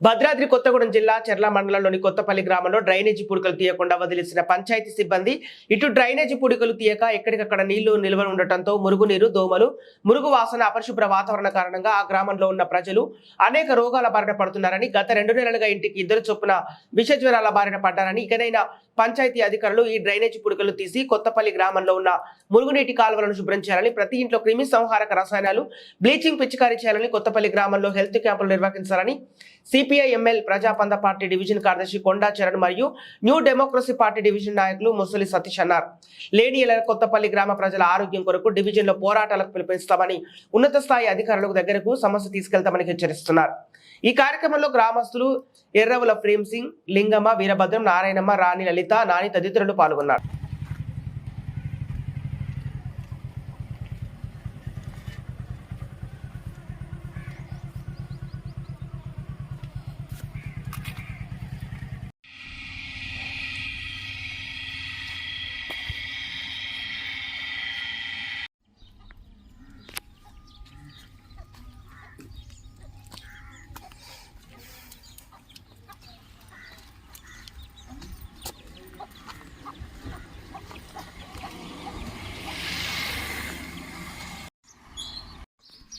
భద్రాద్రి కొత్తగూడెం జిల్లా చెర్ల మండలంలోని కొత్తపల్లి గ్రామంలో డ్రైనేజీ పుడికలు తీయకుండా వదిలేసిన పంచాయతీ సిబ్బంది ఇటు డ్రైనేజీ పుడికలు తీయక ఎక్కడికక్కడ నీళ్ళు నిల్వ ఉండటంతో మురుగునీరు దోమలు మురుగు వాసన అపరిశుభ్ర వాతావరణ కారణంగా ఆ గ్రామంలో ఉన్న ప్రజలు అనేక రోగాల బారిన పడుతున్నారని గత రెండు నెలలుగా ఇంటికి ఇద్దరు చొప్పున విష జ్వరాల బారిన పడ్డారని ఇకనైనా పంచాయతీ అధికారులు ఈ డ్రైనేజీ పుడికలు తీసి కొత్తపల్లి గ్రామంలో ఉన్న మురుగునీటి కాలువలను శుభ్రం చేయాలని ప్రతి ఇంట్లో క్రిమి సంహారక రసాయనాలు బ్లీచింగ్ పిచికారీ చేయాలని కొత్తపల్లి గ్రామంలో హెల్త్ క్యాంపులు నిర్వహించాలని CP ML Prajapantha party division కార్యదర్శి కొండా చరణ్ మరియు న్యూ డెమోక్రసీ పార్టీ డివిజన్ నాయకులు ముసలి సతీష్ అన్నారు. లేని కొత్తపల్లి గ్రామ ప్రజల ఆరోగ్యం కొరకు డివిజన్లో పోరాటాలకు పిలుపునిస్తామని ఉన్నత స్థాయి అధికారులకు దగ్గరకు సమస్య తీసుకెళ్తామని హెచ్చరిస్తున్నారు. ఈ కార్యక్రమంలో గ్రామస్తులు ఎర్రవుల ప్రేమ్ సింగ్ లింగమ్మ వీరభద్రం నారాయణమ్మ రాణి లలిత నాని తదితరులు పాల్గొన్నారు.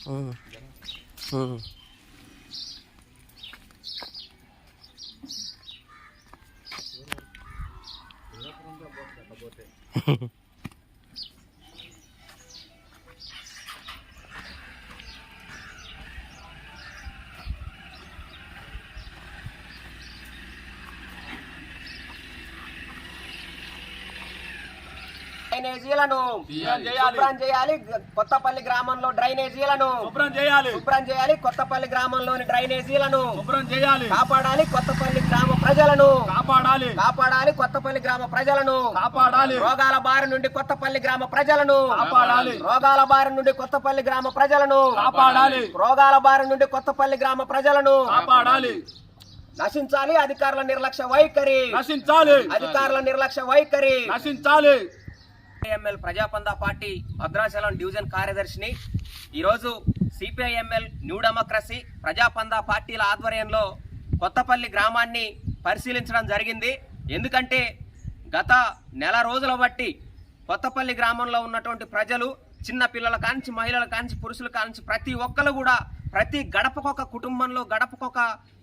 嗯。嗯。డ్రైనేజీలను చేయాలి. శుభ్రం చేయాలి. కొత్తపల్లి గ్రామంలో డ్రైనేజీలను శుభ్రం చేయాలి. శుభ్రం చేయాలి. కొత్తపల్లి గ్రామంలోని డ్రైనేజీలను శుభ్రం చేయాలి. కాపాడాలి. కొత్తపల్లి గ్రామ ప్రజలను కాపాడాలి. కాపాడాలి. కొత్తపల్లి గ్రామ ప్రజలను కాపాడాలి. రోగాల బారి నుండి కొత్తపల్లి గ్రామ ప్రజలను కాపాడాలి. రోగాల బారి నుండి కొత్తపల్లి గ్రామ ప్రజలను కాపాడాలి. రోగాల బారి నుండి కొత్తపల్లి గ్రామ ప్రజలను కాపాడాలి. నశించాలి. అధికారుల నిర్లక్ష్య వైఖరి. నశించాలి. అధికారుల నిర్లక్ష్య వైఖరి. నశించాలి. CPIML Prajapantha party Bhadrachalam division కార్యదర్శిని. ఈరోజు సిపిఐఎంఎల్ న్యూ డెమోక్రసీ ప్రజాపంద పార్టీల ఆధ్వర్యంలో కొత్తపల్లి గ్రామాన్ని పరిశీలించడం జరిగింది. ఎందుకంటే గత నెల రోజుల బట్టి కొత్తపల్లి గ్రామంలో ఉన్నటువంటి ప్రజలు చిన్న పిల్లల కాంచి మహిళల కాంచి పురుషుల కాంచి ప్రతి ఒక్కరు కూడా ప్రతి గడపకొక కుటుంబంలో గడపకొక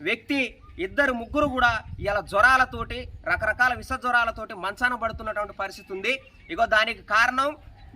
వ్యక్తి ఇద్దరు ముగ్గురు కూడా ఇలా జ్వరాలతోటి రకరకాల విష జ్వరాలతోటి మంచాన పడుతున్నటువంటి పరిస్థితి ఉంది. ఇగో దానికి కారణం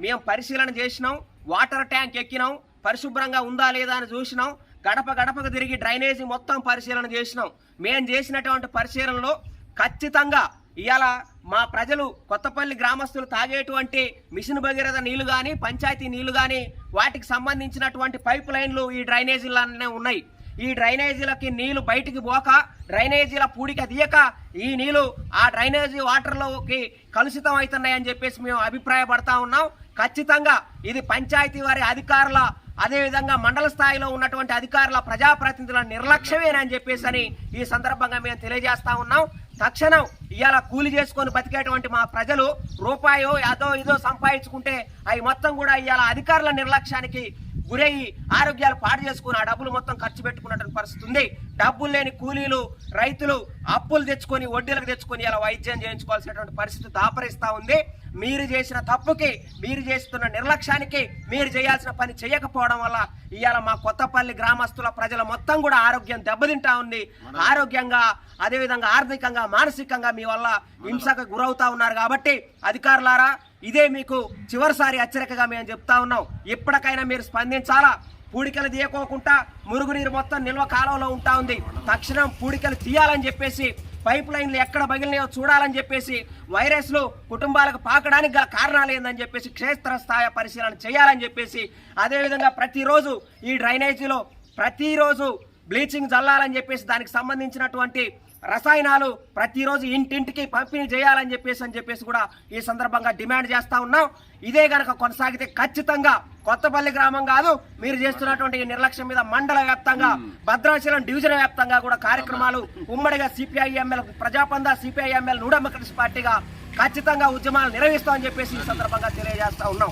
మేము పరిశీలన చేసినాం వాటర్ ట్యాంక్ ఎక్కినాం పరిశుభ్రంగా ఉందా లేదా అని చూసినాం గడప గడపకు తిరిగి డ్రైనేజీ మొత్తం పరిశీలన చేసినాం. మేము చేసినటువంటి పరిశీలనలో ఖచ్చితంగా ఇవాళ మా ప్రజలు కొత్తపల్లి గ్రామస్తులు తాగేటువంటి మిషన్ భగీరథ నీళ్ళు కానీ పంచాయతీ నీళ్ళు కానీ వాటికి సంబంధించినటువంటి పైప్ లైన్లు ఈ డ్రైనేజీలనే ఉన్నాయి. ఈ డ్రైనేజీలకి నీళ్ళు బయటికి పోక డ్రైనేజీల పూడిక తీయక ఈ నీళ్ళు ఆ డ్రైనేజీ వాటర్లోకి కలుషితం అవుతున్నాయని చెప్పేసి మేము అభిప్రాయపడతా ఉన్నాం. ఖచ్చితంగా ఇది పంచాయతీ వారి అధికారుల అదేవిధంగా మండల స్థాయిలో ఉన్నటువంటి అధికారుల ప్రజాప్రతినిధుల నిర్లక్ష్యమేనని చెప్పేసి అని ఈ సందర్భంగా మేము తెలియజేస్తా ఉన్నాం. తక్షణం ఇవాళ కూలి చేసుకొని బతికేటువంటి మా ప్రజలు రూపాయో ఏదో ఇదో సంపాదించుకుంటే అవి మొత్తం కూడా ఇవాళ అధికారుల నిర్లక్ష్యానికి గురయ్యి ఆరోగ్యాలు పాడు చేసుకుని ఆ డబ్బులు మొత్తం ఖర్చు పెట్టుకున్నటువంటి పరిస్థితి ఉంది. డబ్బులు లేని కూలీలు రైతులు అప్పులు తెచ్చుకొని వడ్డీలకు తెచ్చుకొని ఇలా వైద్యం చేయించుకోవాల్సినటువంటి పరిస్థితి దాపరిస్తా ఉంది. మీరు చేసిన తప్పుకి మీరు చేస్తున్న నిర్లక్ష్యానికి మీరు చేయాల్సిన పని చేయకపోవడం వల్ల ఇవాళ మా కొత్తపల్లి గ్రామస్తుల ప్రజల మొత్తం కూడా ఆరోగ్యం దెబ్బతింటా ఉంది. ఆరోగ్యంగా అదేవిధంగా ఆర్థికంగా మానసికంగా మీ వల్ల హింసకు గురవుతా ఉన్నారు కాబట్టి అధికారులారా ఇదే మీకు చివరిసారి హెచ్చరికగా మేము చెప్తా ఉన్నాం. ఇప్పటికైనా మీరు స్పందించాలా? పూడికలు తీయకోకుండా మురుగునీరు మొత్తం నిల్వ కాలంలో ఉంటా ఉంది. తక్షణం పూడికలు తీయాలని చెప్పేసి పైప్ లైన్లు ఎక్కడ పగిలినాయో చూడాలని చెప్పేసి వైరస్లు కుటుంబాలకు పాకడానికి గల కారణాలు ఏందని చెప్పేసి క్షేత్రస్థాయి పరిశీలన చేయాలని చెప్పేసి అదేవిధంగా ప్రతిరోజు ఈ డ్రైనేజీలో ప్రతిరోజు బ్లీచింగ్ చల్లాలని చెప్పేసి దానికి సంబంధించినటువంటి రసాయనాలు ప్రతిరోజు ఇంటింటికి పంపిణీ చేయాలని చెప్పేసి అని చెప్పేసి కూడా ఈ సందర్భంగా డిమాండ్ చేస్తా ఉన్నాం. ఇదే గనక కొనసాగితే ఖచ్చితంగా కొత్తపల్లి గ్రామం కాదు మీరు చేస్తున్నటువంటి ఈ నిర్లక్ష్యం మీద మండల వ్యాప్తంగా భద్రాచలం డివిజన్ వ్యాప్తంగా కూడా కార్యక్రమాలు ఉమ్మడిగా సిపిఐఎంఎల్ ప్రజాపంద సిపిఐఎంఎల్ నూడెమోక్రసీ పార్టీగా ఖచ్చితంగా ఉద్యమాలు నిర్వహిస్తామని చెప్పేసి ఈ సందర్భంగా తెలియజేస్తా ఉన్నాం.